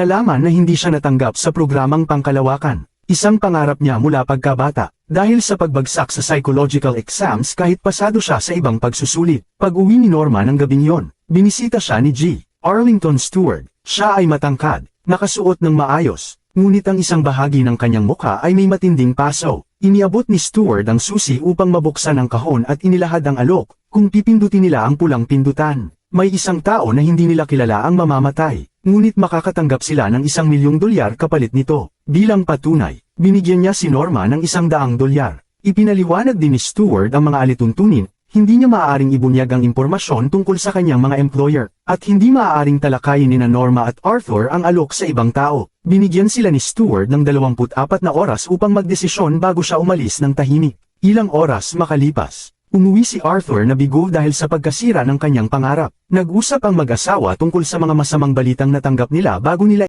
Nalaman na hindi siya natanggap sa programang pangkalawakan. Isang pangarap niya mula pagkabata, dahil sa pagbagsak sa psychological exams kahit pasado siya sa ibang pagsusulit. Pag-uwi ni Norma ng gabing yon, binisita siya ni G. Arlington Stewart. Siya ay matangkad, nakasuot ng maayos, ngunit ang isang bahagi ng kanyang mukha ay may matinding paso. Iniabot ni Stewart ang susi upang mabuksan ang kahon at inilahad ang alok, kung pipindutin nila ang pulang pindutan. May isang tao na hindi nila kilala ang mamamatay, ngunit makakatanggap sila ng isang milyong dolyar kapalit nito. Bilang patunay, binigyan niya si Norma ng isang daang dolyar. Ipinaliwanag din ni Stewart ang mga alituntunin, hindi niya maaaring ibunyag ang impormasyon tungkol sa kanyang mga employer, at hindi maaaring talakayin ni na Norma at Arthur ang alok sa ibang tao. Binigyan sila ni Stewart ng 24 na oras upang magdesisyon bago siya umalis ng tahimik. Ilang oras makalipas. Umuwi si Arthur na bigo dahil sa pagkasira ng kanyang pangarap. Nag-usap ang mag-asawa tungkol sa mga masamang balitang natanggap nila bago nila